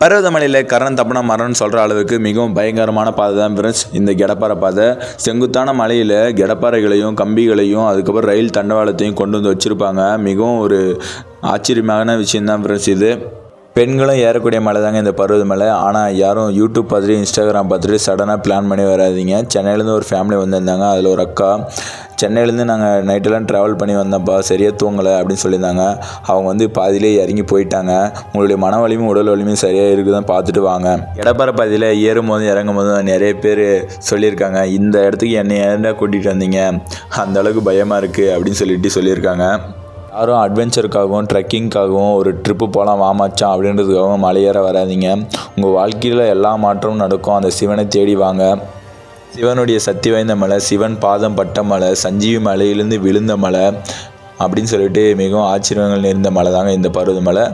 பருவதமலையில் கரண் தப்புனா மரம்னு சொல்கிற அளவுக்கு மிகவும் பயங்கரமான பாதை தான் ஃப்ரெண்ட்ஸ். இந்த கெடப்பாறை பாதை. செங்குத்தான மலையில் கெடப்பாறைகளையும் கம்பிகளையும் அதுக்கப்புறம் ரயில் தண்டவாளத்தையும் கொண்டு வந்து வச்சுருப்பாங்க. மிகவும் ஒரு ஆச்சரியமான விஷயந்தான் ஃப்ரெண்ட்ஸ் இது. பெண்களும் ஏறக்கூடிய மலை தாங்க இந்த பருவதமலை ஆனால் யாரும் யூடியூப் பார்த்துட்டு இன்ஸ்டாகிராம் பார்த்துட்டு சடனாக பிளான் பண்ணி வராதிங்க. சென்னையிலேருந்து ஒரு ஃபேமிலி வந்திருந்தாங்க. அதில் ஒரு அக்கா சென்னையிலேருந்து நாங்கள் நைட்டெல்லாம் ட்ராவல் பண்ணி வந்தோம்ப்பா சரியாக தூங்கலை அப்படின்னு சொல்லியிருந்தாங்க. அவங்க வந்து பாதியிலே இறங்கி போயிட்டாங்க. உங்களுடைய மன வலிமையும் உடல் வலிமையும் சரியாக இருக்குதான் பார்த்துட்டு வாங்க. இடப்பற பாதியில் ஏறும் போதும் இறங்கும் போதும் நிறைய பேர் சொல்லியிருக்காங்க. இந்த இடத்துக்கு என்னை ஏன்டா கூட்டிகிட்டு வந்தீங்க? அந்த அளவுக்கு பயமாக இருக்குது அப்படின்னு சொல்லிட்டு சொல்லியிருக்காங்க. யாரும் அட்வென்ச்சருக்காகவும் ட்ரெக்கிங்க்காகவும் ஒரு ட்ரிப்பு போகலாம் வாமாச்சான் அப்படின்றதுக்காகவும் மலையேற வராதீங்க. உங்கள் வாழ்க்கையில் எல்லா மாற்றமும் நடக்கும். அந்த சிவனை தேடி வாங்க. சிவனுடைய சக்தி வாய்ந்த மலை சிவன் பாதம் பட்ட மலை சஞ்சீவி மலையிலிருந்து விழுந்த மலை அப்படின்னு சொல்லிட்டு மிகவும் ஆச்சரியங்கள் நிறைந்த மலை தாங்க இந்த பருவதமலை